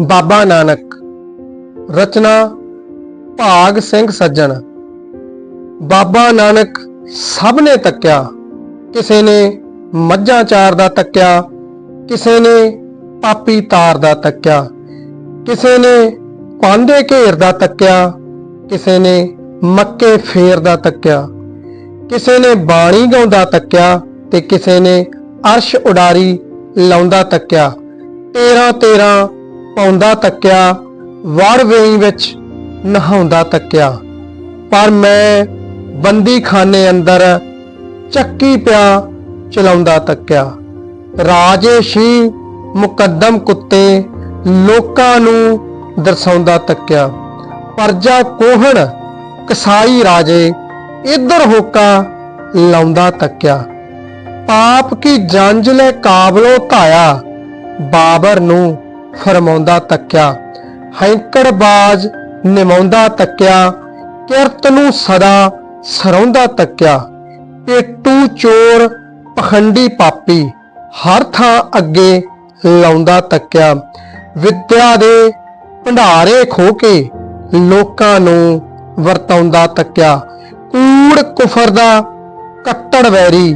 ਬਾਬਾ ਨਾਨਕ। ਰਚਨਾ ਭਾਗ ਸਿੰਘ ਸੱਜਣ। ਬਾਬਾ ਨਾਨਕ ਸਭ ਨੇ ਤੱਕਿਆ। ਕਿਸੇ ਨੇ ਮੱਝਾਂ ਚਾਰ ਦਾ ਤੱਕਿਆ। ਕਿਸੇ ਨੇ ਪਾਪੀ ਤਾਰ ਦਾ ਤੱਕਿਆ। ਕਿਸੇ ਨੇ ਪਾਂਦੇ ਘੇਰ ਦਾ ਤੱਕਿਆ। ਕਿਸੇ ਨੇ ਮੱਕੇ ਫੇਰ ਦਾ ਤੱਕਿਆ। ਕਿਸੇ ਨੇ ਬਾਣੀ ਗਾਉਂਦਾ ਤੱਕਿਆ ਤੇ ਕਿਸੇ ਨੇ ਅਰਸ਼ ਉਡਾਰੀ ਲਾਉਂਦਾ ਤੱਕਿਆ। ਤੇਰਾ ਤੇਰਾ ਪਾਉਂਦਾ ਤੱਕਿਆ ਵੜ ਵੇਈ ਵਿੱਚ ਨਹਾਉਂਦਾ ਤੱਕਿਆ। ਪਰ ਮੈਂ ਬੰਦੀ ਖਾਨੇ ਅੰਦਰ ਚੱਕੀ ਪਿਆ ਚਲਾਉਂਦਾ ਤੱਕਿਆ। ਰਾਜੇਸ਼ੀ ਮੁਕੱਦਮ ਕੁੱਤੇ ਲੋਕਾਂ ਨੂੰ ਦਰਸਾਉਂਦਾ ਤੱਕਿਆ। ਪਰਜਾ ਕੋਹਣ, ਕਸਾਈ ਰਾਜੇ, ਇਧਰ ਹੋਕਾ ਲਾਉਂਦਾ ਤੱਕਿਆ। ਪਾਪ ਕੀ ਜੰਜ ਲੈ ਕਾਬਲੋ ਧਾਇਆ, ਬਾਬਰ ਨੂੰ ਫਰਮਾਉਂਦਾ ਤੱਕਿਆ ਹੈਂਕੜ ਬਾਜ਼ ਨਿਮਾਉਂਦਾ ਤੱਕਿਆ, ਕਿਰਤ ਨੂੰ ਸਦਾ ਸਰਾਉਂਦਾ ਤੱਕਿਆ। ਪੇਟੂ ਚੋਰ, ਪਖੰਡੀ ਪਾਪੀ, ਹਰ ਥਾਂ ਅੱਗੇ ਲਾਉਂਦਾ ਤੱਕਿਆ। ਵਿਦਿਆ ਦੇ ਭੰਡਾਰੇ ਖੋ ਕੇ ਲੋਕਾਂ ਨੂੰ ਵਰਤਾਉਂਦਾ ਤੱਕਿਆ। ਕੂੜ ਕੁਫਰ ਦਾ ਕੱਟੜ ਵੈਰੀ,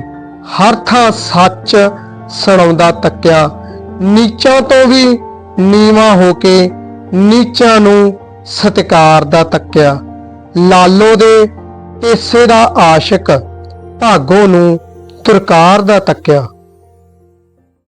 ਹਰ ਥਾਂ ਸੱਚ ਸੁਣਾਉਂਦਾ ਤੱਕਿਆ। ਨੀਚਾਂ ਤੋਂ ਵੀ ਨੀਵਾ ਹੋ ਕੇ ਨੀਚਾਂ ਨੂੰ ਸਤਿਕਾਰ ਦਾ ਤੱਕਿਆ। ਲਾਲੋ ਦੇ ਪੇਸੇ ਦਾ ਆਸ਼ਿਕ ਭਾਗੋ ਨੂੰ ਤੁਰਕਾਰ ਦਾ ਤੱਕਿਆ।